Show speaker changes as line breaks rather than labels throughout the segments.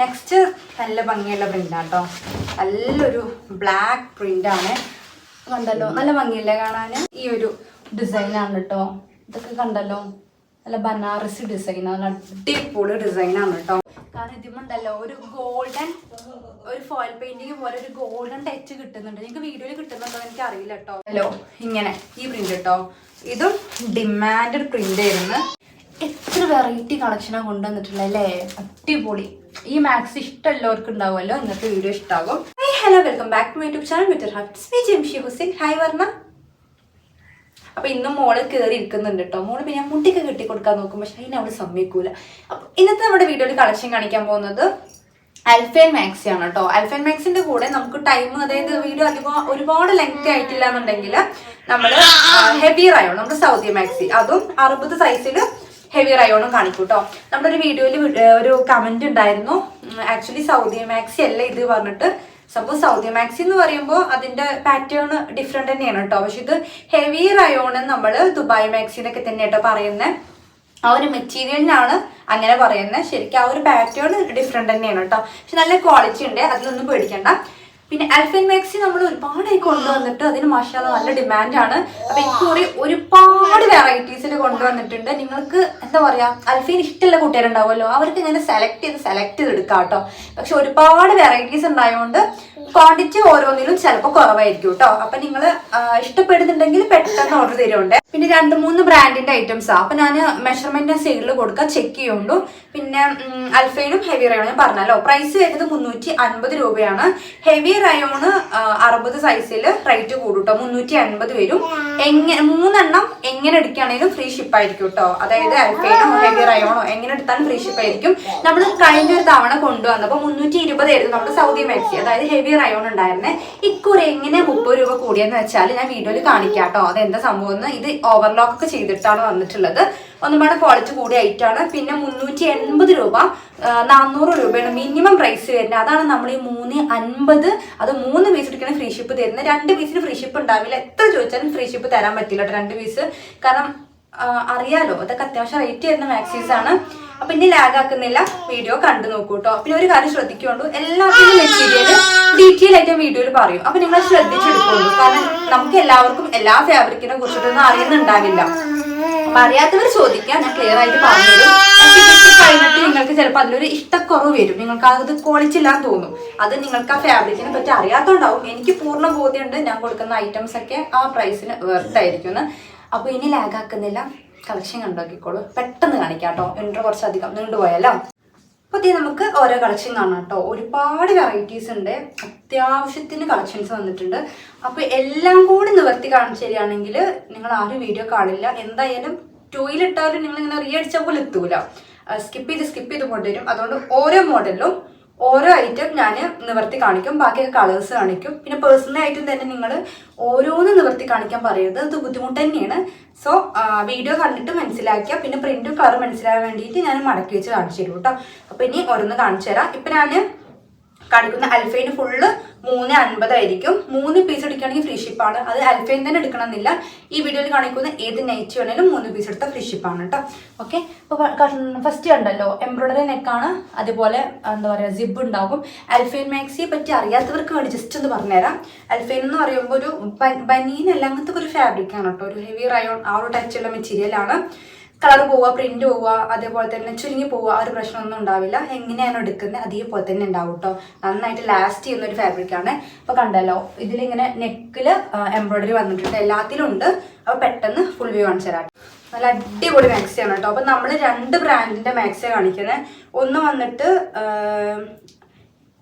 Next നല്ല ഭംഗിയുള്ള പ്രിന്റാട്ടോ നല്ലൊരു ബ്ലാക്ക് പ്രിന്റ് ആണ്. കണ്ടല്ലോ? നല്ല ഭംഗിയില്ലേ കാണാൻ ഈ ഒരു ഡിസൈനാണ് കേട്ടോ ഇതൊക്കെ കണ്ടല്ലോ? നല്ല ബനാറസി ഡിസൈൻ നല്ല അടിപൊളി ഡിസൈനാണ് കേട്ടോ കാരണം ഇതിമുണ്ടല്ലോ ഒരു ഗോൾഡൻ ഒരു ഫോയിൽ പെയിന്റിങ് പോലെ ഒരു ഗോൾഡൻ ടച്ച് കിട്ടുന്നുണ്ട്. നിങ്ങൾക്ക് വീഡിയോയിൽ കിട്ടുന്നുണ്ടോ എനിക്ക് അറിയില്ല കേട്ടോ ഹലോ ഇങ്ങനെ ഈ പ്രിന്റ് കേട്ടോ ഇതും ഡിമാൻഡ് പ്രിന്റ് ആയിരുന്നു. എത്ര വെറൈറ്റി കളക്ഷനാണ് കൊണ്ടുവന്നിട്ടുള്ളത് അല്ലേ? അടിപൊളി. ഈ മാക്സ് ഇഷ്ടമുള്ളവർക്ക് ഉണ്ടാവുമല്ലോ ഇന്നത്തെ video ഇഷ്ടമാകും hello welcome back to my YouTube channel മിറ്റർ ഹാഫ്റ്റ് ഷി ഹുസൈൻ ഹായ് വർണ അപ്പൊ ഇന്നും മോൾ കയറി ഇരിക്കുന്നുണ്ട് കേട്ടോ മോൾ പിന്നെ മുട്ടിക്ക് കെട്ടി കൊടുക്കാൻ നോക്കും പക്ഷെ അതിന് അവൾ സമ്മതിക്കൂല. അപ്പൊ ഇന്നത്തെ നമ്മുടെ വീഡിയോയിൽ കളക്ഷൻ കാണിക്കാൻ പോകുന്നത് അൽഫേൻ മാക്സി ആണ് കേട്ടോ അൽഫേൻ മാക്സിന്റെ കൂടെ നമുക്ക് ടൈം അതായത് വീഡിയോ അധികം ഒരുപാട് ലെങ്ത് ആയിട്ടില്ല എന്നുണ്ടെങ്കിൽ നമ്മൾ ഹെവിയർ ആയോ നമ്മുടെ സൗദി മാക്സി അതും അറുപത് സൈസിൽ ഹെവി റയോണും കാണിക്കും കേട്ടോ നമ്മുടെ ഒരു വീഡിയോയിൽ ഒരു കമന്റ് ഉണ്ടായിരുന്നു. ആക്ച്വലി സൗദി മാക്സി അല്ല ഇത് പറഞ്ഞിട്ട്. സപ്പോസ് സൗദി മാക്സി എന്ന് പറയുമ്പോൾ അതിന്റെ പാറ്റേൺ ഡിഫറെന്റ് തന്നെയാണ് കേട്ടോ. പക്ഷെ ഇത് ഹെവി റയോൺ നമ്മൾ ദുബായ് മാക്സി എന്നൊക്കെ തന്നെ കേട്ടോ പറയുന്നത് ആ ഒരു മെറ്റീരിയലിനാണ് അങ്ങനെ പറയുന്നത് ശരിക്കും ആ ഒരു പാറ്റേൺ ഡിഫറെന്റ് തന്നെയാണ് കേട്ടോ. പക്ഷെ നല്ല ക്വാളിറ്റി ഉണ്ട്. അതിലൊന്നും പേടിക്കണ്ട. പിന്നെ അൽഫൻ മാക്സി നമ്മൾ ഒരുപാടായി കൊണ്ടുവന്നിട്ട് അതിന് മഷാല നല്ല ഡിമാൻഡ് ഡിമാൻഡാണ് അപ്പൊ ഇക്കുറി ഒരുപാട് വെറൈറ്റീസിൽ കൊണ്ടുവന്നിട്ടുണ്ട്. നിങ്ങൾക്ക് എന്താ പറയാ അൽഫീൻ ഇഷ്ടമുള്ള കുട്ടികളുണ്ടാവുമല്ലോ അവർക്ക് ഇങ്ങനെ സെലക്ട് ചെയ്ത് സെലക്ട് ചെയ്ത് എടുക്കാം കേട്ടോ. പക്ഷെ ഒരുപാട് വെറൈറ്റീസ് ഉണ്ടായതുകൊണ്ട് ക്വാണ്ടിറ്റി ഓരോന്നിലും ചിലപ്പോൾ കുറവായിരിക്കും കേട്ടോ. അപ്പൊ നിങ്ങൾ ഇഷ്ടപ്പെടുന്നുണ്ടെങ്കിൽ പെട്ടെന്ന് ഓർഡർ തരുന്നുണ്ട്. പിന്നെ രണ്ട് മൂന്ന് ബ്രാൻഡിന്റെ ഐറ്റംസ് ആ. അപ്പൊ ഞാൻ മെഷർമെന്റ് സൈഡിൽ കൊടുക്കാം ചെക്ക് ചെയ്യുള്ളൂ. പിന്നെ അൽഫൈനും ഹെവി റയോണും ഞാൻ പറഞ്ഞല്ലോ. പ്രൈസ് വരുന്നത് മുന്നൂറ്റി അൻപത് രൂപയാണ്. ഹെവി റയോണ് അറുപത് സൈസിൽ റേറ്റ് കൂടും കേട്ടോ മുന്നൂറ്റി അൻപത് വരും. എങ്ങനെ മൂന്നെണ്ണം എങ്ങനെ എടുക്കുകയാണെങ്കിലും ഫ്രീ ഷിപ്പ് ആയിരിക്കും കേട്ടോ അതായത് അൽഫൈനോ ഹെവി റയോണോ എങ്ങനെ എടുത്താലും ഫ്രീ ഷിപ്പ് ആയിരിക്കും. നമ്മൾ കഴിഞ്ഞ ഒരു തവണ കൊണ്ടുവന്നപ്പോൾ മുന്നൂറ്റി ഇരുപതായിരുന്നു നമ്മുടെ സൗദി മാക്സി അതായത് ഹെവി റയോൺ ഉണ്ടായിരുന്നെ. ഇക്കുറി എങ്ങനെ മുപ്പത് രൂപ കൂടിയെന്ന് വെച്ചാൽ ഞാൻ വീഡിയോയിൽ കാണിക്കാം കേട്ടോ അതെന്താ സംഭവം എന്ന് ഇത് ഓവർലോക്ക് ഒക്കെ ചെയ്തിട്ടാണ് വന്നിട്ടുള്ളത്. ഒന്നുപാടെ ക്വാളിറ്റി കൂടിയ ഐറ്റാണ് പിന്നെ മുന്നൂറ്റി എൺപത് രൂപ നാനൂറ് രൂപയാണ് മിനിമം പ്രൈസ് വരുന്നത്. അതാണ് നമ്മൾ ഈ മൂന്ന് അൻപത് അത് മൂന്ന് പീസ് എടുക്കണ ഫ്രീ ഷിപ്പ് തരുന്നത്. രണ്ട് പീസിന് ഫ്രീ ഷിപ്പ് ഉണ്ടാവില്ല. എത്ര ചോദിച്ചാലും ഫ്രീ ഷിപ്പ് തരാൻ പറ്റില്ല രണ്ട് പീസ് കാരണം അറിയാലോ അതൊക്കെ അത്യാവശ്യം റേറ്റ് വരുന്ന മാക്സീസ് ആണ്. അപ്പൊ ഇനി ലാഗ് ആക്കുന്നില്ല. വീഡിയോ കണ്ടു നോക്കൂ കേട്ടോ പിന്നെ ഒരു കാര്യം ശ്രദ്ധിക്കുള്ളൂ എല്ലാത്തിനും മെറ്റീരിയൽ ഡീറ്റെയിൽ ആയിട്ട് വീഡിയോയിൽ പറയും. അപ്പൊ നിങ്ങൾ ശ്രദ്ധിച്ചെടുക്കുള്ളൂ കാരണം നമുക്ക് എല്ലാവർക്കും എല്ലാ ഫാബ്രിക്കിനെ കുറിച്ചിട്ടൊന്നും അറിയുന്നുണ്ടാവില്ല. അപ്പൊ അറിയാത്തവർ ചോദിക്കാം ഞാൻ ക്ലിയർ ആയിട്ട് പക്ഷെ കഴിഞ്ഞിട്ട് നിങ്ങൾക്ക് ചിലപ്പോൾ അതിലൊരു ഇഷ്ടക്കുറവ് വരും. നിങ്ങൾക്ക് അത് ക്വാളിറ്റി ഇല്ലാന്ന് തോന്നും. അത് നിങ്ങൾക്ക് ആ ഫാബ്രിക്കിനെ പറ്റി അറിയാത്തോണ്ടാവും. എനിക്ക് പൂർണ ബോധ്യമുണ്ട്. ഞാൻ കൊടുക്കുന്ന ഐറ്റംസ് ഒക്കെ ആ പ്രൈസിന് വെർത്തായിരിക്കും എന്ന് അപ്പൊ ഇനി ലാഗ് ആക്കുന്നില്ല. കളക്ഷൻ കണ്ടാക്കിക്കോളൂ പെട്ടെന്ന് കാണിക്കാം കേട്ടോ. ഇൻട്രോ കുറച്ചധികം നീണ്ടുപോയല്ലോ അപ്പോൾ ഇതേ നമുക്ക് ഓരോ കളക്ഷൻ കാണാം കേട്ടോ. ഒരുപാട് വെറൈറ്റീസ് ഉണ്ട്. അത്യാവശ്യത്തിന് കളക്ഷൻസ് വന്നിട്ടുണ്ട്. അപ്പോൾ എല്ലാം കൂടി നിവർത്തി കാണിച്ചു നിങ്ങൾ ആരും വീഡിയോ കാണില്ല. എന്തായാലും ടൂയിലിട്ടാലും നിങ്ങൾ ഇങ്ങനെ റീ അടിച്ച പോലെ എത്തൂല. സ്കിപ്പ് ചെയ്ത് സ്കിപ്പ് ചെയ്ത് കൊണ്ടുവരും അതുകൊണ്ട് ഓരോ മോഡലിലും ഓരോ ഐറ്റം ഞാൻ നിവർത്തി കാണിക്കും. ബാക്കിയൊക്കെ കളേഴ്സ് കാണിക്കും. പിന്നെ പേഴ്സണൽ ആയിട്ടും തന്നെ നിങ്ങൾ ഓരോന്ന് നിവർത്തി കാണിക്കാൻ പറയരുത്. അത് ബുദ്ധിമുട്ട് തന്നെയാണ്. സോ വീഡിയോ കണ്ടിട്ട് മനസ്സിലാക്കിയ പിന്നെ പ്രിന്റും കളറും മനസ്സിലാകാൻ വേണ്ടിയിട്ട് ഞാൻ മടക്കി വെച്ച് കാണിച്ചു തരും കേട്ടോ അപ്പോൾ ഇനി ഓരോന്ന് കാണിച്ചു തരാം. ഇപ്പം ഞാൻ കാണിക്കുന്ന അൽഫൈന് ഫുള്ള് മൂന്ന് അൻപതായിരിക്കും മൂന്ന് പീസ് എടുക്കുകയാണെങ്കിൽ ഫ്രീ ഷിപ്പാണ് അത് അൽഫൈൻ തന്നെ എടുക്കണമെന്നില്ല. ഈ വീഡിയോയിൽ കാണിക്കുന്ന ഏത് നൈറ്റ് വേണേലും മൂന്ന് പീസ് എടുത്താൽ ഫ്രീ ഷിപ്പാണ് കേട്ടോ ഓക്കെ അപ്പോൾ ഫസ്റ്റ് കണ്ടല്ലോ എംബ്രോയിഡറി നെക്കാണ് അതുപോലെ എന്താ പറയുക സിബ് ഉണ്ടാകും. അൽഫൈൻ മാക്സിയെ പറ്റി അറിയാത്തവർക്ക് വേണ്ടി ജസ്റ്റ് ഒന്ന് പറഞ്ഞുതരാം. അൽഫൈൻ എന്ന് പറയുമ്പോൾ ഒരു ബനീൻ അല്ല അങ്ങനത്തെ ഒരു ഫാബ്രിക് ആണ് കേട്ടോ ഒരു ഹെവി റയോൺ ആ ഒരു ടച്ചുള്ള മെറ്റീരിയലാണ് കളർ പോവുക പ്രിന്റ് പോവുക അതേപോലെ തന്നെ ചുരുങ്ങി പോവുക ആ ഒരു പ്രശ്നമൊന്നും ഉണ്ടാവില്ല. എങ്ങനെയാണ് എടുക്കുന്നത് അതേപോലെ തന്നെ ഉണ്ടാവും കേട്ടോ നന്നായിട്ട് ലാസ്റ്റ് ചെയ്യുന്ന ഒരു ഫാബ്രിക് ആണ്. അപ്പൊ കണ്ടല്ലോ ഇതിലിങ്ങനെ നെക്കിൽ എംബ്രോയിഡറി വന്നിട്ടുണ്ട് എല്ലാത്തിലും ഉണ്ട് അപ്പൊ പെട്ടെന്ന് ഫുൾ വ്യൂ കാണിച്ചു തരാം. നല്ല അടിപൊളി മാക്സി ആണ് കേട്ടോ അപ്പൊ നമ്മൾ രണ്ട് ബ്രാൻഡിന്റെ മാക്സിയാണ് കാണിക്കുന്നത്. ഒന്ന് വന്നിട്ട്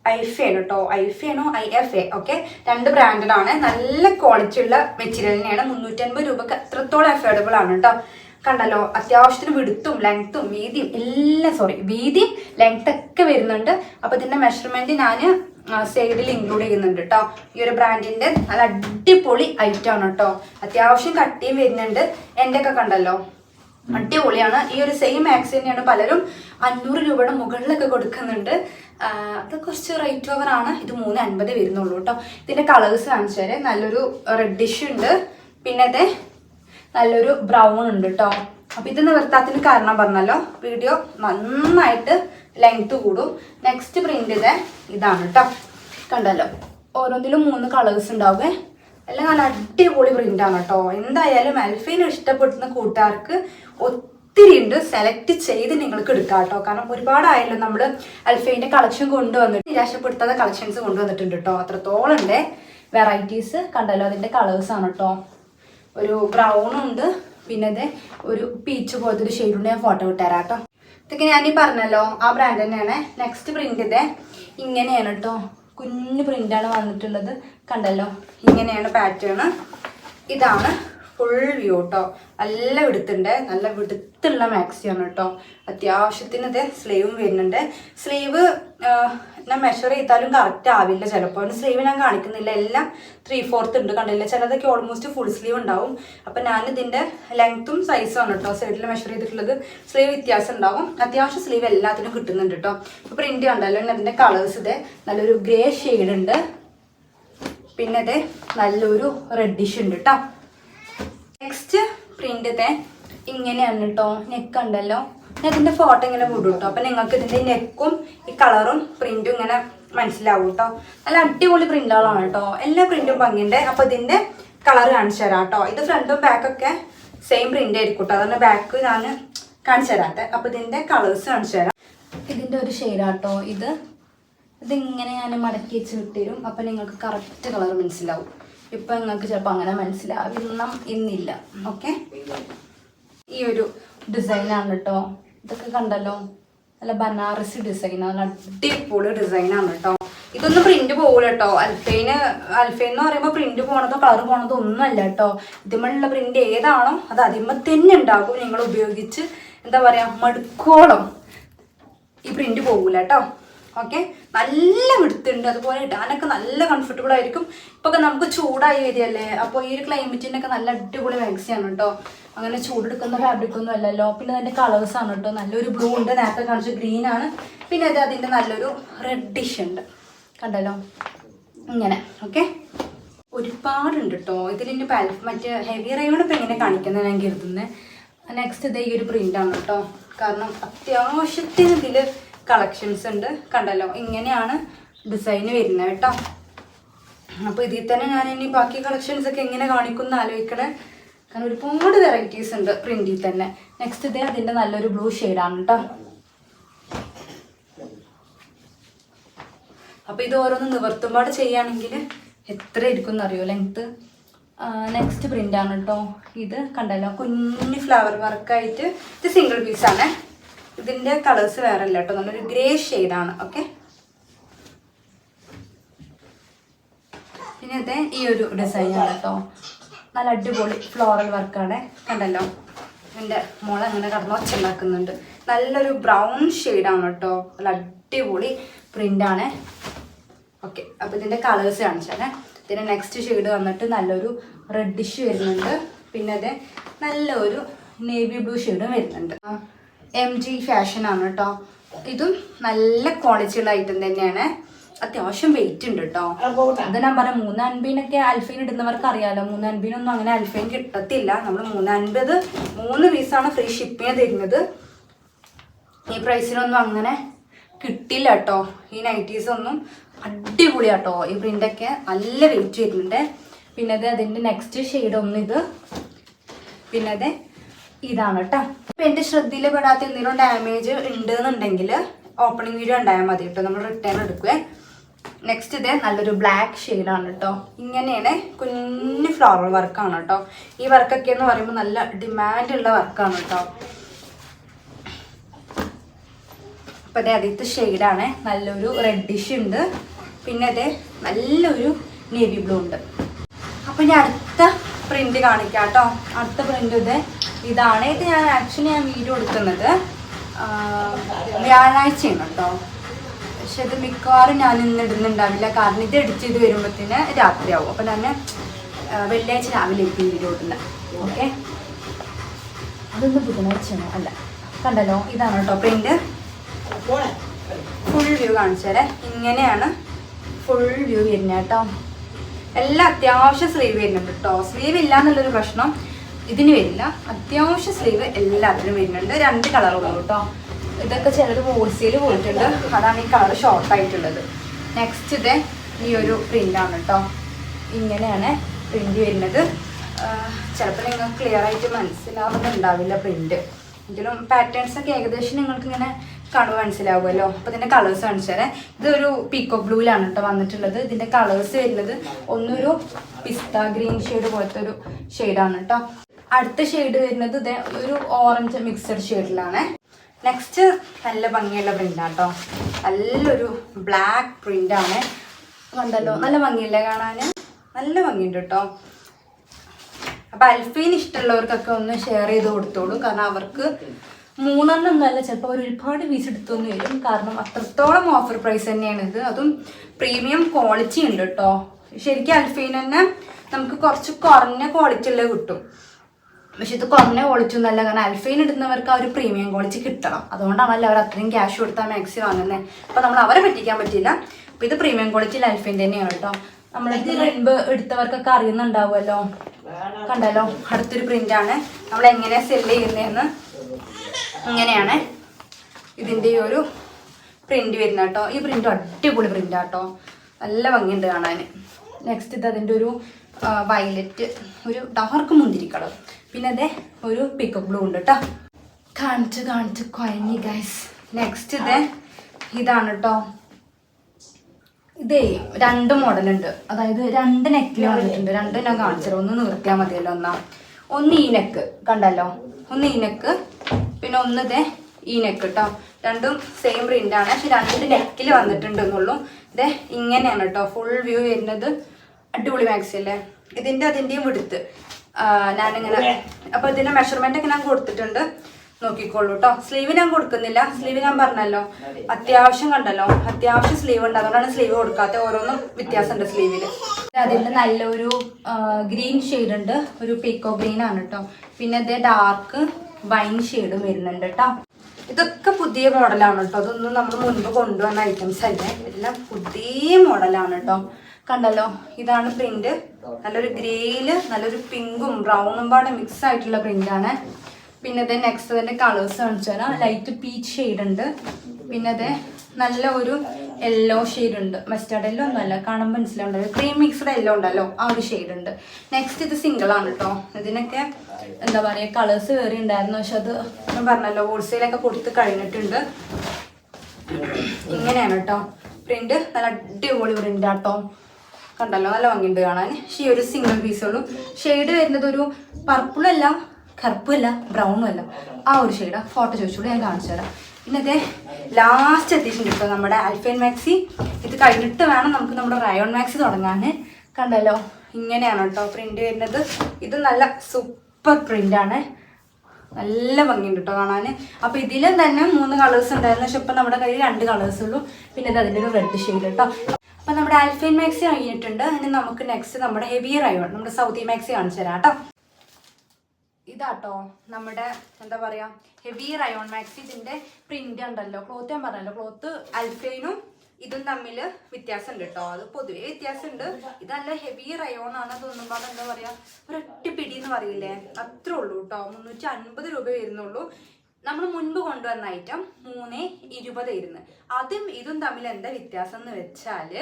ഐഫയാണ് കേട്ടോ ഐഫയാണോ? ഐ എഫ് എ ഓക്കെ രണ്ട് ബ്രാൻഡാണ് നല്ല ക്വാളിറ്റി ഉള്ള മെറ്റീരിയൽ തന്നെയാണ് മുന്നൂറ്റൻപത് രൂപക്ക് എത്രത്തോളം അഫോർഡബിൾ ആണ് കേട്ടോ കണ്ടല്ലോ അത്യാവശ്യത്തിന് വിടുത്തും ലെങ്ത്തും വീതിയും എല്ലാം സോറി വീതിയും ലെങ്ത് ഒക്കെ വരുന്നുണ്ട്. അപ്പൊ ഇതിന്റെ മെഷർമെന്റ് ഞാൻ സൈഡിൽ ഇൻക്ലൂഡ് ചെയ്യുന്നുണ്ട് കേട്ടോ ഈ ഒരു ബ്രാൻഡിന്റെ നല്ല അടിപൊളി ഐറ്റം ആണ് കേട്ടോ അത്യാവശ്യം കട്ടിയും വരുന്നുണ്ട്. എന്റെ ഒക്കെ കണ്ടല്ലോ? അടിപൊളിയാണ്. ഈ ഒരു സെയിം മാക്സ് തന്നെയാണ് പലരും അഞ്ഞൂറ് രൂപയുടെ മുകളിലൊക്കെ കൊടുക്കുന്നുണ്ട്. അത് കുറച്ച് റേറ്റ് ഓവർ ആണ്. ഇത് മൂന്ന് അൻപത് വരുന്നുള്ളൂ കേട്ടോ ഇതിന്റെ കളേഴ്സ് കാണിച്ചു തരാം. നല്ലൊരു റെഡിഷ് ഉണ്ട്. പിന്നെ ഇത് നല്ലൊരു ബ്രൗൺ ഉണ്ട് കേട്ടോ അപ്പൊ ഇത് നിവർത്താത്തിന് കാരണം പറഞ്ഞല്ലോ. വീഡിയോ നന്നായിട്ട് ലെങ്ത് കൂടും. നെക്സ്റ്റ് പ്രിന്റ് ഇത് ഇതാണ് കേട്ടോ കണ്ടല്ലോ. ഓരോന്നിലും മൂന്ന് കളേഴ്സ് ഉണ്ടാവുക എല്ലാം നല്ല അടിപൊളി പ്രിന്റ് ആണ് കേട്ടോ എന്തായാലും അൽഫീന് ഇഷ്ടപ്പെടുന്ന കൂട്ടുകാർക്ക് ഒത്തിരി ഉണ്ട്. സെലക്ട് ചെയ്ത് നിങ്ങൾക്ക് എടുക്കാം കേട്ടോ കാരണം ഒരുപാടായല്ലോ നമ്മൾ അൽഫൈന്റെ കളക്ഷൻ കൊണ്ടുവന്നിട്ട് നിരാശപ്പെടുത്താത്ത കളക്ഷൻസ് കൊണ്ടുവന്നിട്ടുണ്ട് കേട്ടോ അത്രത്തോളം ഉണ്ട്. വെറൈറ്റീസ് കണ്ടല്ലോ അതിന്റെ ആണ് കേട്ടോ ഒരു ബ്രൗണും ഉണ്ട്. പിന്നെ ഇത് ഒരു പീച്ച് പോലത്തെ ഒരു ഷെയ്ഡ് ഉണ്ട്. ഞാൻ ഫോട്ടോ വിട്ടുതരാം കേട്ടോ ഇതൊക്കെ ഈ പറഞ്ഞല്ലോ ആ ബ്രാൻഡ് തന്നെയാണ്. നെക്സ്റ്റ് പ്രിന്റ് ഇത്. ഇങ്ങനെയാണ് കേട്ടോ കുഞ്ഞു പ്രിന്റാണ് വന്നിട്ടുള്ളത്. കണ്ടല്ലോ? ഇങ്ങനെയാണ് പാറ്റേൺ ഇതാണ് ഫുൾ വ്യൂ കേട്ടോ നല്ല വിടുത്തുണ്ട് നല്ല വിടുത്തുള്ള മാക്സിയാണ് കേട്ടോ അത്യാവശ്യത്തിന് ഇത് സ്ലീവും വരുന്നുണ്ട്. സ്ലീവ് ഞാൻ മെഷർ ചെയ്താലും കറക്റ്റ് ആവില്ല ചിലപ്പോൾ സ്ലീവ് ഞാൻ കാണിക്കുന്നില്ല. എല്ലാം ത്രീ ഫോർത്ത് ഉണ്ട് കണ്ടില്ല? ചിലതൊക്കെ ഓൾമോസ്റ്റ് ഫുൾ സ്ലീവ് ഉണ്ടാവും. അപ്പം ഞാൻ ഇതിന്റെ ലെങ്ത്തും സൈസും ആണ് കേട്ടോ സൈഡിൽ മെഷർ ചെയ്തിട്ടുള്ളത്. സ്ലീവ് വ്യത്യാസം ഉണ്ടാവും. അത്യാവശ്യം സ്ലീവ് എല്ലാത്തിനും കിട്ടുന്നുണ്ട് കേട്ടോ ഇപ്പോൾ പ്രിന്റ് കണ്ടല്ലോ? അതിന്റെ കളേഴ്സ് ഇത് നല്ലൊരു ഗ്രേ ഷെയ്ഡ് ഉണ്ട്. പിന്നെ ഇത് നല്ലൊരു റെഡിഷ് ഉണ്ട് കേട്ടോ നെക്സ്റ്റ് പ്രിന്റ് ഇത്. ഇങ്ങനെയാണ് കേട്ടോ നെക്ക് ഉണ്ടല്ലോ. ഞാൻ ഫോട്ടോ ഇങ്ങനെ വിടും കേട്ടോ അപ്പൊ നിങ്ങൾക്ക് ഇതിന്റെ നെക്കും ഈ കളറും പ്രിന്റും ഇങ്ങനെ മനസ്സിലാവും കേട്ടോ നല്ല അടിപൊളി പ്രിന്റുകളാണ് കേട്ടോ എല്ലാ പ്രിന്റും ഭംഗിയുണ്ട്. അപ്പൊ ഇതിന്റെ കളർ കാണിച്ചു തരാം കേട്ടോ ഇത് ഫ്രണ്ടും ബാക്കൊക്കെ സെയിം പ്രിന്റ് ആയിരിക്കും കേട്ടോ അതുകൊണ്ട് ബാക്ക് ഞാൻ കാണിച്ചു തരാത്തെ. അപ്പൊ ഇതിന്റെ കളേഴ്സ് കാണിച്ചു തരാം. ഇതിന്റെ ഒരു ഷെയ്ഡാട്ടോ ഇത്. ഇതിങ്ങനെ ഞാൻ മടക്കി വെച്ച് വിട്ടിരും. അപ്പം നിങ്ങൾക്ക് കറക്റ്റ് കളർ മനസ്സിലാവും. ഇപ്പം നിങ്ങൾക്ക് ചിലപ്പോൾ അങ്ങനെ മനസ്സിലാവില്ല ഇന്നില്ല ഓക്കെ ഈ ഒരു ഡിസൈനാണ് കേട്ടോ ഇതൊക്കെ കണ്ടല്ലോ? നല്ല ബനാറസി ഡിസൈനാണ് അടിപൊളി ഡിസൈനാണ് കേട്ടോ ഇതൊന്നും പ്രിന്റ് പോകില്ല കേട്ടോ അൽഫൈന് അൽഫൈൻ എന്ന് പറയുമ്പോൾ പ്രിന്റ് പോണതോ കളർ പോണതോ ഒന്നുമല്ല കേട്ടോ ഇതിമുള്ള പ്രിന്റ് ഏതാണോ അത് അതിമ്മ തന്നെ ഉണ്ടാകും നിങ്ങൾ ഉപയോഗിച്ച് എന്താ പറയാ മടുക്കോളം ഈ പ്രിന്റ് പോകൂല കേട്ടോ ഓക്കെ? നല്ല വിടുത്തുണ്ട് അതുപോലെ ഇടാനൊക്കെ നല്ല കംഫർട്ടബിൾ ആയിരിക്കും. ഇപ്പൊ നമുക്ക് ചൂടായി വരികയല്ലേ? അപ്പോൾ ഈ ഒരു ക്ലൈമറ്റിനൊക്കെ നല്ല അടിപൊളി മാക്സിയാണ് കേട്ടോ അങ്ങനെ ചൂടെടുക്കുന്ന ഫാബ്രിക് ഒന്നും അല്ലല്ലോ പിന്നെ അതിന്റെ കളേഴ്സ് ആണ് കേട്ടോ നല്ലൊരു ബ്ലൂ ഉണ്ട്. നേരത്തെ കാണിച്ച ഗ്രീൻ ആണ്. പിന്നെ അത് അതിന്റെ നല്ലൊരു റെഡിഷ് ഉണ്ട്. കണ്ടല്ലോ? ഇങ്ങനെ. ഓക്കെ? ഒരുപാടുണ്ട് കേട്ടോ ഇതിലിന്റെ പാൽ മറ്റേ ഹെവി റയോൺ ഇപ്പം എങ്ങനെ കാണിക്കുന്നത് ഞാൻ കരുതുന്നത് നെക്സ്റ്റ് ഇത് ഈ ഒരു പ്രിന്റ് ആണ് കേട്ടോ കാരണം അത്യാവശ്യത്തിന് ഇതിൽ കളക്ഷൻസ് ഉണ്ട്. കണ്ടല്ലോ. ഇങ്ങനെയാണ് ഡിസൈൻ വരുന്നത് കേട്ടോ. അപ്പോൾ ഇതിൽ തന്നെ ഞാൻ ഇനി ബാക്കി കളക്ഷൻസ് ഒക്കെ എങ്ങനെ കാണിക്കുന്ന ആലോചിക്കണേ. കാരണം ഒരുപാട് വെറൈറ്റീസ് ഉണ്ട് പ്രിന്റിൽ തന്നെ. നെക്സ്റ്റ് ഇതേ അതിന്റെ നല്ലൊരു ബ്ലൂ ഷെയ്ഡാണ് കേട്ടോ. അപ്പോൾ ഇത് ഓരോന്ന് നിവർത്തുമ്പാട് ചെയ്യുകയാണെങ്കിൽ എത്ര ഇരിക്കും എന്നറിയോ ലെങ്ത് നെക്സ്റ്റ് പ്രിന്റ് ആണ് കേട്ടോ. ഇത് കണ്ടല്ലോ. കുഞ്ഞു ഫ്ലവർ വർക്കായിട്ട് ഇത് സിംഗിൾ പീസ് ആണ് ഇതിന്റെ കളേഴ്സ് വേറെ ഇല്ല കേട്ടോ. നല്ലൊരു ഗ്രേ ആണ്. ഓക്കെ പിന്നെ ഇത് ഈ ഒരു ഡിസൈൻ ആണ് കേട്ടോ. നല്ല അടിപൊളി ഫ്ലോറൽ വർക്കാണ് കണ്ടല്ലോ? എന്റെ മോളെ അങ്ങനെ കടന്ന് ഒച്ചുണ്ടാക്കുന്നുണ്ട് നല്ലൊരു ബ്രൗൺ ആണ് കേട്ടോ. നല്ല അടിപൊളി പ്രിന്റാണ് ഓക്കെ അപ്പോൾ ഇതിന്റെ കളേഴ്സ് കാണിച്ചാലേ. ഇതിന്റെ നെക്സ്റ്റ് ഷെയ്ഡ് വന്നിട്ട് നല്ലൊരു റെഡിഷ് വരുന്നുണ്ട്. പിന്നെ അത് നല്ലൊരു നേവി ബ്ലൂ ഷെയ്ഡും വരുന്നുണ്ട്. എം ജി ഫാഷൻ ആണ് കേട്ടോ ഇതും നല്ല ക്വാളിറ്റിയുള്ള ഐറ്റം തന്നെയാണ്. അത്യാവശ്യം വെയിറ്റ് ഉണ്ട് കേട്ടോ അത് ഞാൻ പറയാം മൂന്നൻപീനൊക്കെ അൽഫൈൻ ഇടുന്നവർക്ക് അറിയാലോ. മൂന്ന് ഒന്നും അങ്ങനെ അൽഫൈൻ കിട്ടത്തില്ല. നമ്മൾ മൂന്നൻപത് മൂന്ന് പീസാണ് ഫ്രീ ഷിപ്പിങ് തരുന്നത്. ഈ പ്രൈസിനൊന്നും അങ്ങനെ കിട്ടില്ല കേട്ടോ ഈ നൈറ്റീസ് ഒന്നും അടിപൊളിയാട്ടോ ഈ പ്രിന്റൊക്കെ നല്ല വെയിറ്റ് വരുന്നുണ്ട്. പിന്നെ അത് അതിന്റെ നെക്സ്റ്റ് ഷെയ്ഡ് ഒന്ന് ഇത്. പിന്നെ അത് ഇതാണ് കേട്ടോ ഇപ്പം എന്റെ ശ്രദ്ധയിൽ പെടാത്ത എന്തെങ്കിലും ഡാമേജ് ഉണ്ട് എന്നുണ്ടെങ്കിൽ ഓപ്പണിംഗ് വീഡിയോ ഉണ്ടായാൽ മതി കേട്ടോ നമ്മൾ റിട്ടേൺ എടുക്കുവേ. നെക്സ്റ്റ് ഇത് നല്ലൊരു ബ്ലാക്ക് ഷെയ്ഡാണ് കേട്ടോ ഇങ്ങനെയാണ് കുഞ്ഞു ഫ്ലവർ വർക്കാണ് കേട്ടോ ഈ വർക്കൊക്കെ എന്ന് പറയുമ്പോൾ നല്ല ഡിമാൻഡ് ഉള്ള വർക്കാണ് കേട്ടോ അപ്പോൾ അതെ ആദ്യത്തെ ഷെയ്ഡാണ് നല്ലൊരു റെഡിഷ് ഉണ്ട്. പിന്നെ അതെ നല്ലൊരു നേവി ബ്ലൂ ഉണ്ട്. അപ്പൊ ഞാൻ അടുത്ത പ്രിന്റ് കാണിക്കാം കേട്ടോ അടുത്ത പ്രിന്റ് ഇത്. ഇതാണ്. ഇത് ഞാൻ ആക്ച്വലി ഞാൻ വീഡിയോ എടുക്കുന്നത്. വ്യാഴാഴ്ചയാണ് കേട്ടോ. പക്ഷെ ഇത് മിക്കവാറും ഞാൻ ഇന്ന് ഇടുന്നുണ്ടാവില്ല. കാരണം ഇത് എഡിറ്റ് ചെയ്ത് വരുമ്പോഴത്തേന് രാത്രിയാവും. അപ്പം ഞാൻ വെള്ളിയാഴ്ച രാവിലെ ആയിരിക്കും വീഡിയോ ഇടുന്നത് ഓക്കെ അതൊന്ന് ബുധനാഴ്ചയാണോ. അല്ല കണ്ടല്ലോ. ഇതാണ് കേട്ടോ പ്രിന്റ് ഫുൾ വ്യൂ കാണിച്ചാലേ ഇങ്ങനെയാണ് ഫുൾ വ്യൂ വരുന്നത് കേട്ടോ. എല്ലാം അത്യാവശ്യം സ്ലീവ് വരുന്നുണ്ട് കേട്ടോ സ്ലീവ് ഇല്ല എന്നുള്ളൊരു പ്രശ്നം ഇതിന് വരില്ല. അത്യാവശ്യം സ്ലീവ് എല്ലാത്തിനും വരുന്നുണ്ട്. രണ്ട് കളറുള്ളൂ കേട്ടോ ഇതൊക്കെ ചിലത് ഹോൾസെയിൽ പോയിട്ടുണ്ട്. അതാണ് ഈ കളർ ഷോർട്ട് ആയിട്ടുള്ളത്. നെക്സ്റ്റ് ഇത് ഈ ഒരു പ്രിന്റാണ് കേട്ടോ ഇങ്ങനെയാണ് പ്രിന്റ് വരുന്നത്. ചിലപ്പോൾ നിങ്ങൾക്ക് ക്ലിയർ ആയിട്ട് മനസ്സിലാവുന്നുണ്ടാവില്ല പ്രിന്റ് എങ്കിലും പാറ്റേൺസ് ഒക്കെ ഏകദേശം നിങ്ങൾക്ക് ഇങ്ങനെ കാണുമ്പോൾ മനസ്സിലാവുമല്ലോ? അപ്പോൾ ഇതിന്റെ കളേഴ്സ് കാണിച്ചു തരാം. ഇതൊരു പീക്കോ ബ്ലൂവിലാണ് കേട്ടോ വന്നിട്ടുള്ളത്. ഇതിന്റെ കളേഴ്സ് വരുന്നത് ഒന്നൊരു പിസ്ത ഗ്രീൻ ഷെയ്ഡ് പോലത്തെ ഒരു ഷെയ്ഡാണ് കേട്ടോ അടുത്ത ഷെയ്ഡ് വരുന്നത് ഇതേ ഒരു ഓറഞ്ച് മിക്സഡ് ഷെയ്ഡിലാണ് നെക്സ്റ്റ് നല്ല ഭംഗിയുള്ള പ്രിന്റാണ് കേട്ടോ നല്ലൊരു ബ്ലാക്ക് പ്രിന്റാണ് കണ്ടല്ലോ? നല്ല ഭംഗിയില്ലേ കാണാൻ നല്ല ഭംഗിയുണ്ട് കേട്ടോ അപ്പൊ അൽഫീൻ ഇഷ്ടമുള്ളവർക്കൊക്കെ ഒന്ന് ഷെയർ ചെയ്ത് കൊടുത്തോളൂ. കാരണം അവർക്ക് മൂന്നെണ്ണം ഒന്നല്ല ചിലപ്പോൾ അവർ ഒരുപാട് പീസ് വരും കാരണം അത്രത്തോളം ഓഫർ പ്രൈസ് തന്നെയാണ് ഇത്. അതും പ്രീമിയം ക്വാളിറ്റി ഉണ്ട് കേട്ടോ ശരിക്കും അൽഫീൻ തന്നെ നമുക്ക് കുറച്ച് കുറഞ്ഞ ക്വാളിറ്റി ഉള്ളത് കിട്ടും. പക്ഷെ ഇത് കുറഞ്ഞ ക്വാളിറ്റി ഒന്നല്ല കാരണം അൽഫൈൻ ഇടുന്നവർക്ക് ആ ഒരു പ്രീമിയം ക്വാളിറ്റി കിട്ടണം. അതുകൊണ്ടാണല്ലോ അവർ അത്രയും ക്യാഷ് കൊടുത്താൽ മാക്സി വാങ്ങുന്നത് അപ്പോൾ നമ്മൾ അവരെ പറ്റിക്കാൻ പറ്റില്ല അപ്പോൾ ഇത് പ്രീമിയം ക്വാളിറ്റിയിൽ അൽഫൈൻ തന്നെയാണ് കേട്ടോ ഇത് മുൻപ് എടുത്തവർക്കൊക്കെ അറിയുന്നുണ്ടാവുമല്ലോ? കണ്ടല്ലോ? അടുത്തൊരു പ്രിന്റ് ആണ്. നമ്മൾ എങ്ങനെ സെൽ ചെയ്യുന്നതെന്ന് ഇങ്ങനെയാണ് ഇതിന്റെ ഒരു പ്രിന്റ് വരുന്ന കേട്ടോ. ഈ പ്രിന്റ് അടിപൊളി പ്രിന്റ് ആട്ടോ. നല്ല ഭംഗിയുണ്ട് കാണാൻ. നെക്സ്റ്റ് ഇത് അതിന്റെ ഒരു വയലറ്റ് ഒരു ഡാർക്ക് മുന്തിരി കളർ പിന്നെ അതെ ഒരു പിക്കപ്പ് ബ്ലൂ ഉണ്ട് കേട്ടോ. കാണിച്ച് കാണിച്ച് കുഴഞ്ഞി ഗൈസ് നെക്സ്റ്റ് ഇത് ഇതാണ് കേട്ടോ. ഇതേ രണ്ട് മോഡലുണ്ട് അതായത് രണ്ട് നെക്കിൽ വന്നിട്ടുണ്ട്. രണ്ട് ഞാൻ കാണിച്ചു ഒന്ന് നിർത്തിയാൽ മതിയല്ലോ ഒന്നാ ഒന്ന് ഈ നെക്ക് കണ്ടല്ലോ? ഒന്ന് ഈ നെക്ക് പിന്നെ ഒന്ന് ഇതേ ഈ നെക്ക് കേട്ടോ രണ്ടും സെയിം പ്രിന്റ് ആണ്. പക്ഷെ രണ്ട് നെക്കിൽ വന്നിട്ടുണ്ട് എന്നുള്ളൂ ഇതേ ഇങ്ങനെയാണ് കേട്ടോ ഫുൾ വ്യൂ വരുന്നത്. അടിപൊളി മാക്സി അല്ലേ? ഇതിന്റെ അതിന്റെയും വിടുത്ത്. ഞാനിങ്ങനെ അപ്പൊ ഇതിന്റെ മെഷർമെന്റ് ഒക്കെ ഞാൻ കൊടുത്തിട്ടുണ്ട്. നോക്കിക്കോളൂ കേട്ടോ സ്ലീവ് ഞാൻ കൊടുക്കുന്നില്ല. സ്ലീവ് ഞാൻ പറഞ്ഞല്ലോ. അത്യാവശ്യം കണ്ടല്ലോ. അത്യാവശ്യം സ്ലീവ് ഉണ്ട്. അതുകൊണ്ടാണ് സ്ലീവ് കൊടുക്കാത്ത. ഓരോന്നും വ്യത്യാസമുണ്ട് സ്ലീവിൽ അതിൽ നല്ലൊരു ഗ്രീൻ ഷെയ്ഡ് ഉണ്ട്. ഒരു പീക്കോ ഗ്രീൻ ആണ് കേട്ടോ പിന്നെ ഇത് ഡാർക്ക് വൈൻ ഷെയ്ഡും വരുന്നുണ്ട് കേട്ടോ ഇതൊക്കെ പുതിയ മോഡലാണ് കേട്ടോ അതൊന്നും നമ്മൾ മുൻപ് കൊണ്ടുവന്ന ഐറ്റംസ് അല്ല. എല്ലാം പുതിയ മോഡലാണ് കേട്ടോ കണ്ടല്ലോ ഇതാണ് പ്രിന്റ് നല്ലൊരു ഗ്രേയിൽ നല്ലൊരു പിങ്കും ബ്രൗണും പാടെ മിക്സ് ആയിട്ടുള്ള പ്രിന്റാണ് പിന്നെ ഇത് നെക്സ്റ്റ് അതിന്റെ കളേഴ്സ് കാണിച്ചു തരാം. ലൈറ്റ് പീച്ച് ഷെയ്ഡ് ഉണ്ട്. പിന്നെ അത് നല്ല ഒരു യെല്ലോ ഷെയ്ഡ് ഉണ്ട്. മസ്റ്റാർഡ് യെല്ലോ ഒന്നുമല്ല കാണുമ്പോൾ മനസ്സിലുണ്ടല്ലോ ക്രീം മിക്സ്ഡ് യെല്ലോ ഉണ്ടല്ലോ. ആ ഒരു ഷെയ്ഡ് ഉണ്ട്. നെക്സ്റ്റ് ഇത് സിംഗിൾ ആണ് കേട്ടോ ഇതിനൊക്കെ എന്താ പറയുക കളേഴ്സ് വേറെ ഉണ്ടായിരുന്നു. പക്ഷെ അത് ഞാൻ പറഞ്ഞല്ലോ ഹോൾസെയിലൊക്കെ കൊടുത്ത് കഴിഞ്ഞിട്ടുണ്ട്. ഇങ്ങനെയാണ് കേട്ടോ പ്രിന്റ് നല്ല അടിപൊളി പ്രിന്റ് ആട്ടോ. കണ്ടല്ലോ നല്ല ഭംഗിയുണ്ട് കാണാൻ. പക്ഷേ ഈ ഒരു സിംഗിൾ പീസുള്ളൂ ഷെയ്ഡ് വരുന്നത് ഒരു പർപ്പിളല്ല അല്ല കറുപ്പും അല്ല ബ്രൗണും അല്ല. ആ ഒരു ഷെയ്ഡാണ് ഫോട്ടോ ചോദിച്ചോളൂ ഞാൻ കാണിച്ചു തരാം. പിന്നെ ഇതേ ലാസ്റ്റ് എത്തിയിട്ടുണ്ട് കേട്ടോ നമ്മുടെ അൽഫൈൻ മാക്സി ഇത് കഴിഞ്ഞിട്ട് വേണം നമുക്ക് നമ്മുടെ റയോൺ മാക്സി തുടങ്ങാൻ കണ്ടല്ലോ ഇങ്ങനെയാണ് കേട്ടോ പ്രിന്റ് വരുന്നത്. ഇത് നല്ല സൂപ്പർ പ്രിന്റ് ആണ്. നല്ല ഭംഗിയുണ്ട് കേട്ടോ കാണാൻ അപ്പോൾ ഇതിലും തന്നെ മൂന്ന് കളേഴ്സ് ഉണ്ടായിരുന്നു. പക്ഷെ ഇപ്പം നമ്മുടെ കയ്യിൽ രണ്ട് കളേഴ്സ് ഉള്ളൂ. പിന്നെ ഇത് അതിന്റെ ഒരു റെഡ് ഷെയ്ഡ് കേട്ടോ. അപ്പം നമ്മുടെ ആൽഫൈൻ മാക്സി കഴിഞ്ഞിട്ടുണ്ട്. ഇനി നമുക്ക് നെക്സ്റ്റ് നമ്മുടെ ഹെവി റയോൺ നമ്മുടെ സൗദി മാക്സി കാണിച്ചു തരാം കേട്ടോ. ഇതാട്ടോ നമ്മുടെ എന്താ പറയാ ഹെവി റയോൺ മാക്സി ഇതിന്റെ പ്രിന്റ് ഉണ്ടല്ലോ. ക്ലോത്ത് ഞാൻ പറഞ്ഞല്ലോ ക്ലോത്ത് അൽഫൈനും ഇതും തമ്മിൽ വ്യത്യാസമുണ്ട് കേട്ടോ അത് പൊതുവേ വ്യത്യാസമുണ്ട്. ഇത് നല്ല ഹെവി റയോൺ ആണ് തോന്നുമ്പോൾ എന്താ പറയാ ഒരൊറ്റ പിടി എന്ന് പറയില്ലേ? അത്രേ ഉള്ളൂ കേട്ടോ മുന്നൂറ്റി അൻപത് രൂപ വരുന്നുള്ളൂ. നമ്മൾ മുൻപ് കൊണ്ടുവന്ന ഐറ്റം മൂന്ന് ഇരുന്ന് അതും ഇതും തമ്മിൽ എന്താ വ്യത്യാസം എന്ന് വെച്ചാൽ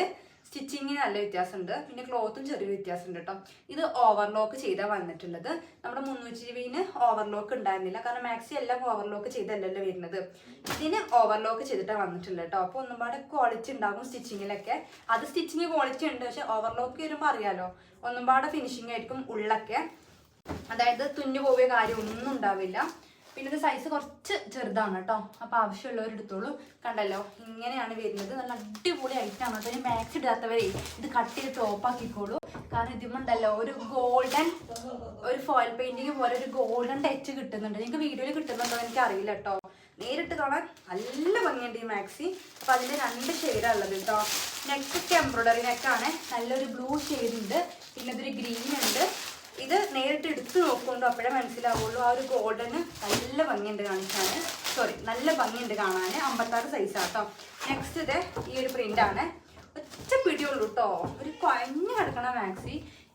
സ്റ്റിച്ചിങ്ങിന് നല്ല വ്യത്യാസമുണ്ട്. പിന്നെ ക്ലോത്തും ചെറിയ വ്യത്യാസമുണ്ട് കേട്ടോ. ഇത് ഓവർലോക്ക് ചെയ്താൽ വന്നിട്ടുള്ളത്. നമ്മുടെ മുന്നൂറ്റി രൂപയിന് ഓവർലോക്ക് ഉണ്ടായിരുന്നില്ല. കാരണം മാക്സി എല്ലാം ഓവർലോക്ക് ചെയ്തല്ലല്ലോ വരുന്നത്. ഇതിന് ഓവർലോക്ക് ചെയ്തിട്ടാണ് വന്നിട്ടുള്ളത് കേട്ടോ. അപ്പോൾ ഒന്നും പാടെ ക്വാളിറ്റി ഉണ്ടാകും സ്റ്റിച്ചിങ്ങിലൊക്കെ. അത് സ്റ്റിച്ചിങ് ക്വാളിറ്റി ഉണ്ട്. പക്ഷെ ഓവർലോക്ക് വരുമ്പോൾ അറിയാലോ. ഒന്നും പാടെ ഫിനിഷിംഗ് ആയിരിക്കും ഉള്ളൊക്കെ. അതായത് തുന്നു കാര്യം ഒന്നും ഉണ്ടാവില്ല. പിന്നെ ഇത് സൈസ് കുറച്ച് ചെറുതാണ് കേട്ടോ അപ്പോൾ ആവശ്യമുള്ളവർ എടുത്തോളൂ. കണ്ടല്ലോ ഇങ്ങനെയാണ് വരുന്നത്. നല്ല അടിപൊളി ഐറ്റം ആണ്. കേട്ടോ മാക്സ് ഇടാത്തവരെ ഇത് കട്ട് ചെയ്ത് ടോപ്പ് ആക്കിക്കോളൂ. കാരണം ഇതിമുണ്ടല്ലോ ഒരു ഗോൾഡൻ ഒരു ഫോയിൽ പെയിന്റിങ് പോലെ ഒരു ഗോൾഡൻ ടച്ച് കിട്ടുന്നുണ്ട്. നിങ്ങൾക്ക് വീഡിയോയിൽ കിട്ടുന്നുണ്ടോ എനിക്ക് അറിയില്ല കേട്ടോ നേരിട്ട് കാണാൻ നല്ല ഭംഗിയുണ്ട് ഈ മാക്സി അപ്പൊ അതിന്റെ രണ്ട് ഷെയ്ഡാണ് ഉള്ളത് കേട്ടോ നെക്സ്റ്റ് എംബ്രോയിഡറി നെക്കാണ് നല്ലൊരു ബ്ലൂ ഷെയ്ഡ് ഉണ്ട്. പിന്നെ ഇതൊരു ഗ്രീൻ ഉണ്ട്. ഇത് നേരിട്ട് എടുത്ത് നോക്കുമ്പോൾ അപ്പോഴേ മനസ്സിലാവുള്ളൂ. ആ ഒരു ഗോൾഡന് നല്ല ഭംഗിയുണ്ട് കാണിക്കാൻ സോറി നല്ല ഭംഗിയുണ്ട് കാണാൻ അമ്പത്താറ് സൈസാട്ടോ നെക്സ്റ്റ് ഇത് ഈ ഒരു പ്രിന്റ് ആണ്. ഒറ്റ പിടിയുള്ളൂ കേട്ടോ ഒരു കുഴഞ്ഞു കിടക്കണ മാക്സി.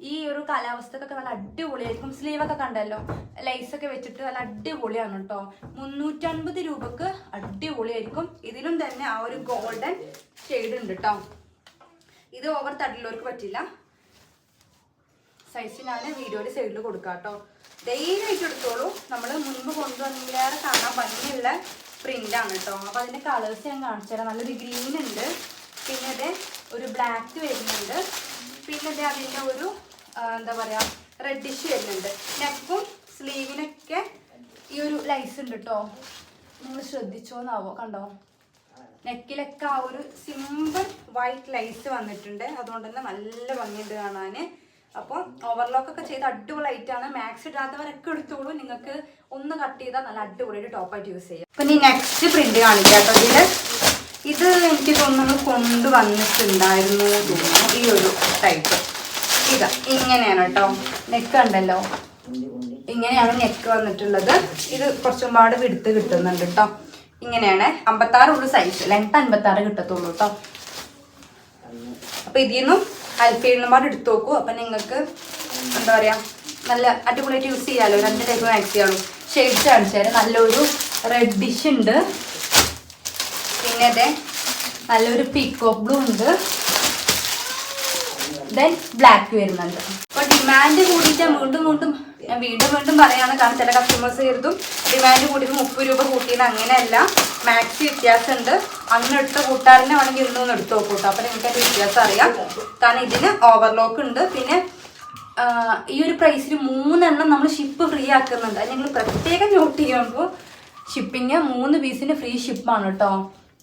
ഈ ഒരു കാലാവസ്ഥക്കൊക്കെ നല്ല അടിപൊളിയായിരിക്കും. സ്ലീവൊക്കെ കണ്ടല്ലോ. ലൈസ് ഒക്കെ വെച്ചിട്ട് നല്ല അടിപൊളിയാണ് കേട്ടോ മുന്നൂറ്റൻപത് രൂപക്ക് അടിപൊളിയായിരിക്കും. ഇതിലും തന്നെ ആ ഒരു ഗോൾഡൻ ഷെയ്ഡ് ഉണ്ട് കേട്ടോ ഇത് ഓവർ തടിയുള്ളവർക്ക് പറ്റില്ല. സൈസ് ഞാൻ വീഡിയോയുടെ സൈഡിൽ കൊടുക്കാം കേട്ടോ ധൈര്യമായിട്ട് എടുത്തോളൂ. നമ്മൾ മുൻപ് കൊണ്ടുവന്നില്ലേറെ കാണാൻ ഭംഗിയുള്ള പ്രിന്റ് ആണ് കേട്ടോ അപ്പോൾ അതിന്റെ കളേഴ്സ് ഞാൻ കാണിച്ചു തരാം. നല്ലൊരു ഗ്രീൻ ഉണ്ട്. പിന്നെ ഇത് ഒരു ബ്ലാക്ക് വരുന്നുണ്ട്. പിന്നെ ഇത് അതിന്റെ ഒരു എന്താ പറയാ റെഡിഷ് വരുന്നുണ്ട്. നെക്കും സ്ലീവിനൊക്കെ ഈ ഒരു ലൈസ് ഉണ്ട് കേട്ടോ നിങ്ങൾ ശ്രദ്ധിച്ചോന്നാവോ? കണ്ടോ? നെക്കിലൊക്കെ ആ ഒരു സിമ്പിൾ വൈറ്റ് ലൈസ് വന്നിട്ടുണ്ട്. അതുകൊണ്ട് തന്നെ നല്ല ഭംഗിയുണ്ട് കാണാൻ അപ്പോൾ ഓവർലോക്ക് ഒക്കെ ചെയ്ത് അടിപൊളിയായിട്ടാണ് മാക്സ് ഇടാത്തവരൊക്കെ എടുത്തോളൂ. നിങ്ങൾക്ക് ഒന്ന് കട്ട് ചെയ്താൽ നല്ല അടിപൊളിയായിട്ട് ടോപ്പായിട്ട് യൂസ് ചെയ്യാം. അപ്പം ഈ നെക്സ്റ്റ് പ്രിന്റ് കാണിക്കാം കേട്ടോ ഇതിൽ ഇത് എനിക്ക് തോന്നുന്നു കൊണ്ടുവന്നിട്ടുണ്ടായിരുന്നു തോന്നുന്നു. ഈ ഒരു ടൈപ്പ് ഇതാ ഇങ്ങനെയാണ് കേട്ടോ. നെക്ക് ഉണ്ടല്ലോ. ഇങ്ങനെയാണ് നെക്ക് വന്നിട്ടുള്ളത്. ഇത് കുറച്ചും പാട് വിടുത്ത് കിട്ടുന്നുണ്ട് കേട്ടോ. ഇങ്ങനെയാണ്. അമ്പത്താറ് ഉള്ളു സൈസ് ലെങ്ത് അൻപത്താറ് കിട്ടത്തുള്ളൂ കേട്ടോ. അപ്പൊ ഇതിൽ നിന്നും അൽഫീൽന്നും പാട് എടുത്തു നോക്കൂ അപ്പൊ നിങ്ങൾക്ക് എന്താ പറയാ നല്ല അടിപൊളിയായിട്ട് യൂസ് ചെയ്യാമല്ലോ രണ്ട് ടൈപ്പ് മാക്സിയാണോ ഷെയ്ഡ്സ് കാണിച്ചാൽ നല്ലൊരു റെഡിഷ് ഉണ്ട്. പിന്നെ അതെ നല്ലൊരു പീക്കോ ബ്ലൂ ഉണ്ട്. ദെൻ ബ്ലാക്ക് വരുന്നുണ്ട്. അപ്പൊ ഡിമാൻഡ് കൂടിയിട്ട് വീണ്ടും വീണ്ടും ഞാൻ വീണ്ടും വീണ്ടും പറയാണ് കാരണം ചില കസ്റ്റമേഴ്സ് കരുതും ഡിമാൻഡ് കൂടിയിട്ട് മുപ്പത് രൂപ കൂട്ടിയത് അങ്ങനെയല്ല. മാക്സി വ്യത്യാസമുണ്ട്. അന്ന് എടുത്ത കൂട്ടാറിനെ വേണമെങ്കിൽ ഇന്നൊന്ന് എടുത്ത് നോക്കൂട്ടോ അപ്പൊ നിങ്ങൾക്ക് അതിന്റെ വ്യത്യാസം അറിയാം. കാരണം ഇതിന് ഓവർലോക്ക് ഉണ്ട്. പിന്നെ ഈ ഒരു പ്രൈസിൽ മൂന്നെണ്ണം നമ്മൾ ഷിപ്പ് ഫ്രീ ആക്കുന്നുണ്ട്. അത് ഞങ്ങൾ പ്രത്യേകം നോട്ട് ചെയ്യുമ്പോൾ ഷിപ്പിങ് മൂന്ന് പീസിന് ഫ്രീ ഷിപ്പാണ് കേട്ടോ.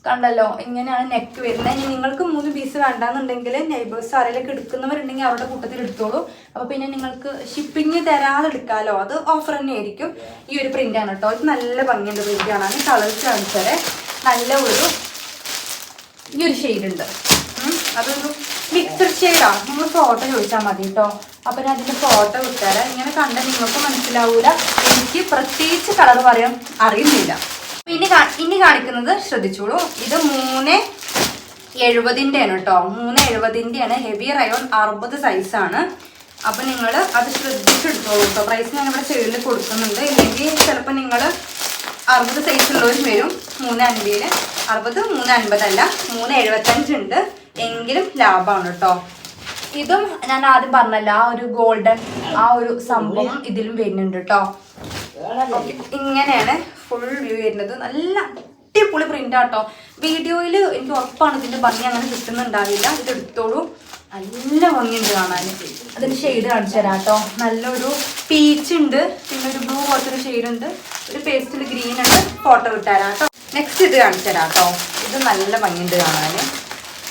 കണ്ടല്ലോ ഇങ്ങനെയാണ് നെക്ക് വരുന്നത്. ഇനി നിങ്ങൾക്ക് മൂന്ന് പീസ് വേണ്ടാന്നുണ്ടെങ്കിൽ നെയ്ബേഴ്സ് ആരെങ്കിലും എടുക്കുന്നവരുണ്ടെങ്കിൽ അവരുടെ കൂട്ടത്തിൽ എടുത്തോളൂ. അപ്പോൾ പിന്നെ നിങ്ങൾക്ക് ഷിപ്പിംഗ് തരാതെ എടുക്കാമല്ലോ അത് ഓഫർ തന്നെ ആയിരിക്കും ഈ ഒരു പ്രിന്റ് ആണ് കേട്ടോ. ഇത് നല്ല ഭംഗിയുണ്ട് പ്രിന്റ് കാണാൻ. കളേഴ്സ് കാണിച്ചാൽ നല്ല ഒരു ഈ ഒരു ഷെയ്ഡ് ഉണ്ട്. ഉം. അതൊരു മിക്സഡ് ഷെയ്ഡാണ് നിങ്ങൾ ഫോട്ടോ ചോദിച്ചാൽ മതി കേട്ടോ. അപ്പൊ ഞാൻ അതിന്റെ ഫോട്ടോ കിട്ടാറ് ഇങ്ങനെ കണ്ടാൽ നിങ്ങൾക്ക് മനസ്സിലാവൂല. എനിക്ക് പ്രത്യേകിച്ച് കളർ പറയാൻ അറിയുന്നില്ല. ഇനി ഇനി കാണിക്കുന്നത് ശ്രദ്ധിച്ചോളൂ. ഇത് മൂന്ന് എഴുപതിന്റെ ആണ് കേട്ടോ. മൂന്ന് എഴുപതിന്റെ ആണ് ഹെവി റയോൺ അറുപത് സൈസാണ് അപ്പൊ നിങ്ങൾ അത് ശ്രദ്ധിച്ചെടുത്തോളൂ കേട്ടോ. പ്രൈസ് ഞാൻ ഇവിടെ സൈഡിൽ കൊടുക്കുന്നുണ്ട്. ഇല്ലെങ്കിൽ ചിലപ്പോൾ നിങ്ങൾ അറുപത് സൈസ് ഉള്ളവരും വരും. മൂന്ന് അൻപതിന് അറുപത് മൂന്ന് അൻപതല്ല. മൂന്ന് എഴുപത്തഞ്ചുണ്ട് എങ്കിലും ലാഭമാണ് കേട്ടോ. ഇതും ഞാൻ ആദ്യം പറഞ്ഞല്ല ആ ഒരു ഗോൾഡൻ ആ ഒരു സംഭവം ഇതിലും വരുന്നുണ്ട് കേട്ടോ. ഇങ്ങനെയാണ് ഫുൾ വ്യൂ വരുന്നത്. നല്ല അടിപൊളി പ്രിന്റ് ആട്ടോ. വീഡിയോയിൽ എനിക്ക് ഉറപ്പാണ് ഇതിന്റെ ഭംഗി അങ്ങനെ കിട്ടുന്നുണ്ടാവില്ല. ഇത് എടുത്തോളൂ. നല്ല ഭംഗിയുണ്ട് കാണാൻ. അതിന് ഷെയ്ഡ് കാണിച്ചു തരാം കേട്ടോ നല്ലൊരു പീച്ച് ഉണ്ട്. പിന്നെ ഒരു ബ്ലൂ പോലത്തെ ഒരു ഷെയ്ഡ് ഉണ്ട്. ഒരു പേസ്റ്റിൽ ഗ്രീൻ ഉണ്ട്. ഫോട്ടോ വിട്ടുതരാം കേട്ടോ നെക്സ്റ്റ് ഇത് കാണിച്ചു തരാം കേട്ടോ ഇത് നല്ല ഭംഗിയുണ്ട് കാണാൻ.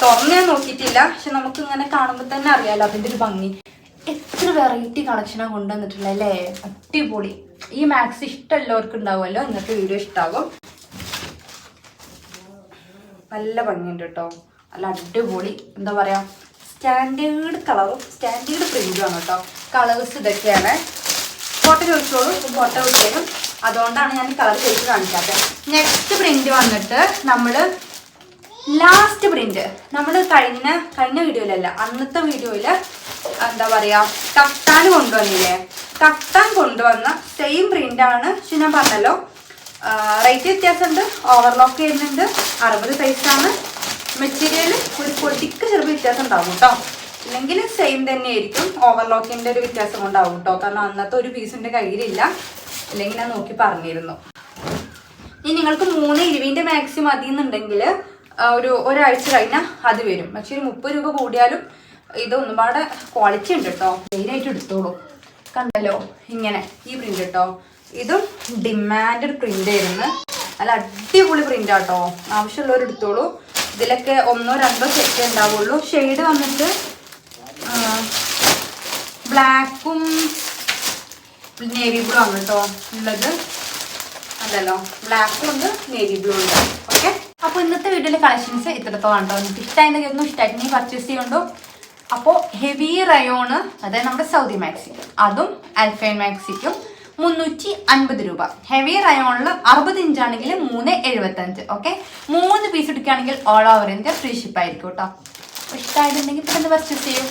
തുറന്ന് ഞാൻ നോക്കിയിട്ടില്ല. പക്ഷെ നമുക്ക് ഇങ്ങനെ കാണുമ്പോൾ തന്നെ അറിയാലോ അതിന്റെ ഒരു ഭംഗി. എത്ര വെറൈറ്റി കളക്ഷനാണ് കൊണ്ടുവന്നിട്ടുള്ളത് അല്ലേ? അടിപൊളി. ഈ മാക്സ് ഇഷ്ടമുള്ളവർക്ക് ഉണ്ടാവുമല്ലോ ഇന്നത്തെ വീഡിയോ ഇഷ്ടാവും നല്ല ഭംഗിയുണ്ട് കേട്ടോ നല്ല അടിപൊളി എന്താ പറയാ സ്റ്റാൻഡേർഡ് കളറും സ്റ്റാൻഡേർഡ് പ്രിന്റും ആണ് കേട്ടോ കളേഴ്സ് ഇതൊക്കെയാണ്. ഫോട്ടോ ചോദിച്ചോളൂ ഫോട്ടോ വിട്ടേരും. അതുകൊണ്ടാണ് ഞാൻ കളർ ചോദിച്ച് കാണിക്കാത്തത്. നെക്സ്റ്റ് പ്രിന്റ് വന്നിട്ട് നമ്മൾ ലാസ്റ്റ് പ്രിന്റ് നമ്മൾ കഴിഞ്ഞ കഴിഞ്ഞ വീഡിയോയിലല്ല അന്നത്തെ വീഡിയോയിൽ എന്താ പറയാ കഫ്താൻ കൊണ്ടുവന്നില്ലേ? കഫ്താൻ കൊണ്ടുവന്ന സെയിം പ്രിന്റ് ആണ് പക്ഷെ ഞാൻ പറഞ്ഞല്ലോ റേറ്റ് വ്യത്യാസമുണ്ട് ഓവർലോക്ക് ചെയ്യുന്നുണ്ട് അറുപത് സൈസാണ് മെറ്റീരിയൽ ഒരു പൊടിക്ക് ചെറുപ്പം വ്യത്യാസം ഉണ്ടാവും കേട്ടോ. ഇല്ലെങ്കിൽ സെയിം തന്നെയായിരിക്കും ഓവർലോക്കിന്റെ ഒരു വ്യത്യാസം ഉണ്ടാവും കേട്ടോ. കാരണം അന്നത്തെ ഒരു പീസിന്റെ കയ്യിലില്ല. അല്ലെങ്കിൽ ഞാൻ നോക്കി പറഞ്ഞിരുന്നു. ഇനി നിങ്ങൾക്ക് മൂന്ന് ഇരുവിന്റെ മാക്സി മതി എന്നുണ്ടെങ്കിൽ ഒരു ഒരാഴ്ച കഴിഞ്ഞാൽ അത് വരും. പക്ഷെ ഒരു മുപ്പത് രൂപ കൂടിയാലും ഇത് ഒന്നുപാടെ ക്വാളിറ്റി ഉണ്ട് കേട്ടോ. മെയിനായിട്ട് എടുത്തോളൂ. കണ്ടല്ലോ? ഇങ്ങനെ ഈ പ്രിന്റ് കേട്ടോ ഇതും ഡിമാൻഡ് പ്രിന്റ് ആയിരുന്നു. നല്ല അടിപൊളി പ്രിന്റ് ആട്ടോ. ആവശ്യമുള്ളവർ എടുത്തോളൂ. ഇതിലൊക്കെ ഒന്നോ രണ്ടോ സെറ്റ് ഉണ്ടാവുള്ളൂ. ഷെയ്ഡ് വന്നിട്ട് ബ്ലാക്കും നേവി ബ്ലൂ ആണ് കേട്ടോ ഉള്ളത്. അതല്ലോ ബ്ലാക്കും ഉണ്ട് നേവി ബ്ലൂ ഉണ്ട്. ഓക്കെ അപ്പോൾ ഇന്നത്തെ വീഡിയോയിലെ കളക്ഷൻസ് ഇത്രത്തോളം കേട്ടോ നിങ്ങൾക്ക് ഇഷ്ടമായെന്ന് ഒന്നും ഇഷ്ടമായിട്ട് പർച്ചേസ് ചെയ്യുന്നുണ്ടോ അപ്പോൾ ഹെവി റയോണ് അതായത് നമ്മുടെ സൗദി മാക്സി അതും അൽഫൈൻ മാക്സിക്കും മുന്നൂറ്റി അൻപത് രൂപ. ഹെവി റയോണിൽ അറുപത് ഇഞ്ചാണെങ്കിൽ മൂന്ന് എഴുപത്തഞ്ച് ഓക്കെ മൂന്ന് പീസ് എടുക്കുകയാണെങ്കിൽ all over India free ship ആയിരിക്കും കേട്ടോ ഇഷ്ടമായിട്ടുണ്ടെങ്കിൽ പെട്ടെന്ന് പർച്ചേസ് ചെയ്യും.